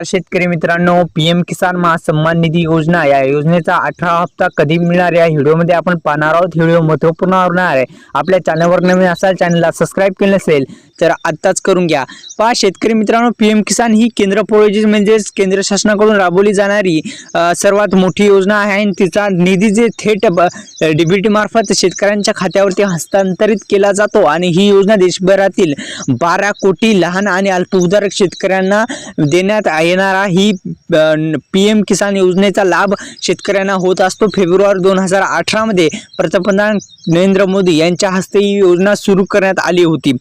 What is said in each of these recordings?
शेतकरी मित्रांनो पीएम किसान महासन्मान निधी योजना. या योजनेचा अठरा हप्ता कधी मिळणार या व्हिडिओमध्ये आपण पाहणार आहोत. व्हिडिओ महत्त्वपूर्ण होणार आहे. आपल्या चॅनलवर नवीन असाल चॅनलला सबस्क्राईब केलं नसेल तर आत्ताच करून घ्या. पहा शेतकरी मित्रांनो पीएम किसान ही केंद्र प्रायोजित म्हणजेच केंद्र शासनाकडून राबवली जाणारी सर्वात मोठी योजना आहे आणि तिचा निधी जे थेट डीबीटी मार्फत शेतकऱ्यांच्या खात्यावरती हस्तांतरित केला जातो आणि ही योजना देशभरातील बारा कोटी लहान आणि अल्पउधारक शेतकऱ्यांना देण्यात येणारा ही पी एम किसान योजनेचा लाभ शेतकऱ्यांना होत असतो. फेब्रुवारी दोन हजार अठरामध्ये पंतप्रधान नरेंद्र मोदी यांच्या हस्ते ही योजना सुरू करण्यात आली होती.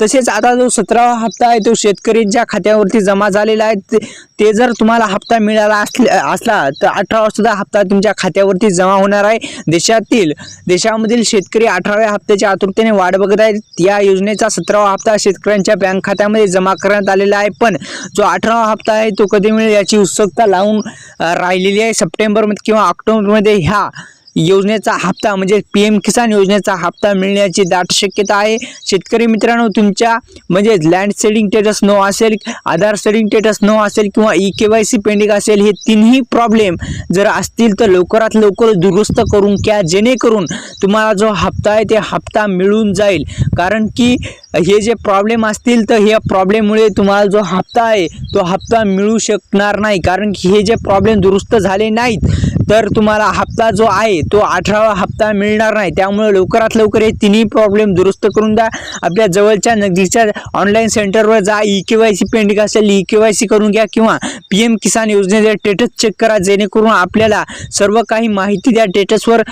तसेच आता जो सतरावा हप्ता आहे तो शेतकरी ज्या खात्यावरती जमा झालेला आहे. ते- ते जर तुम्हाला हप्ता मिळाला असला तर अठरावा सुद्धा हप्ता तुमच्या खात्यावरती जमा होणार आहे. देशातील देशामधील शेतकरी अठराव्या हप्त्याच्या आतुरतेने वाट बघत आहेत. या योजनेचा सतरावा हप्ता शेतकऱ्यांच्या बँक खात्यामध्ये जमा करण्यात आलेला आहे. पण जो अठरावा हप्ता आहे तो कधी मिळेल याची उत्सुकता लावून राहिलेली आहे. सप्टेंबरमध्ये किंवा ऑक्टोबरमध्ये ह्या योजनेचा हप्ता म्हणजे पी एम किसान योजनेचा हप्ता मिळण्याची दाट शक्यता आहे. शेतकरी मित्रांनो तुमच्या म्हणजे लँड सेडिंग स्टेटस नो असेल आधार सेडिंग स्टेटस नो असेल किंवा E K Y C pending असेल हे तिन्ही प्रॉब्लेम जर असतील तर लवकरात लवकर दुरुस्त करून घ्या. जेणेकरून तुम्हाला जो हप्ता आहे ते हप्ता मिळून जाईल. कारण की हे जे प्रॉब्लेम असतील तर ह्या प्रॉब्लेममुळे तुम्हाला जो हप्ता आहे तो हप्ता मिळू शकणार नाही. कारण की हे जे प्रॉब्लेम दुरुस्त झाले नाहीत तर तुम्हाला हप्ता जो आहे तो अठरावा हप्ता मिळणार नाही. त्यामुळे लवकरात लवकर हे तिन्ही प्रॉब्लेम दुरुस्त करून द्या. आपल्या जवळच्या नगदीच्या ऑनलाईन सेंटरवर जा. E K Y C pending असेल ई के वाय सी करून घ्या किंवा पी एम किसान योजनेचे स्टेटस चेक करा. जेणेकरून आपल्याला सर्व काही माहिती त्या स्टेटसवर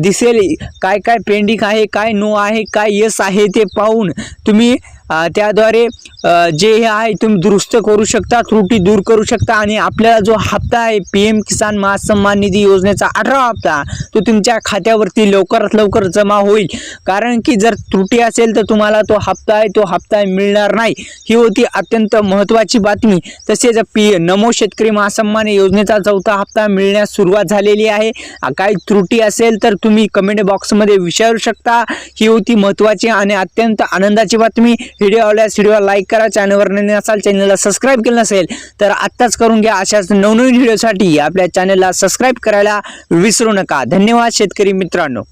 दिसेल. काय काय पेंडिंग आहे काय नो आहे काय यस आहे ते पाहून तुम्ही त्याद्वारे जे हे आहे तुम्ही दुरुस्त करू शकता त्रुटी दूर करू शकता आणि आपल्याला जो हप्ता आहे पी एम किसान महासन्मान निधी योजनेचा अठरा हप्ता तो तुमच्या खात्यावरती लवकरात लवकर जमा होईल. कारण की जर त्रुटी असेल तर तुम्हाला तो हप्ता आहे तो हप्ता मिळणार नाही. ही होती अत्यंत महत्त्वाची बातमी. तसेच पी नमो शेतकरी महासन्मान योजनेचा चौथा हप्ता मिळण्यास सुरुवात झालेली आहे. काही त्रुटी असेल तर तुम्ही कमेंट बॉक्समध्ये विचारू शकता. ही होती महत्त्वाची आणि अत्यंत आनंदाची बातमी. व्हिडिओ आवडल्यास व्हिडिओ लाईक करा. चॅनलवर नवीन असाल चॅनलला सबस्क्राईब केलं नसेल तर आत्ताच करून घ्या. अशाच नवनवीन व्हिडिओसाठी आपल्या चॅनलला सबस्क्राईब करायला विसरू नका. धन्यवाद शेतकरी मित्रांनो.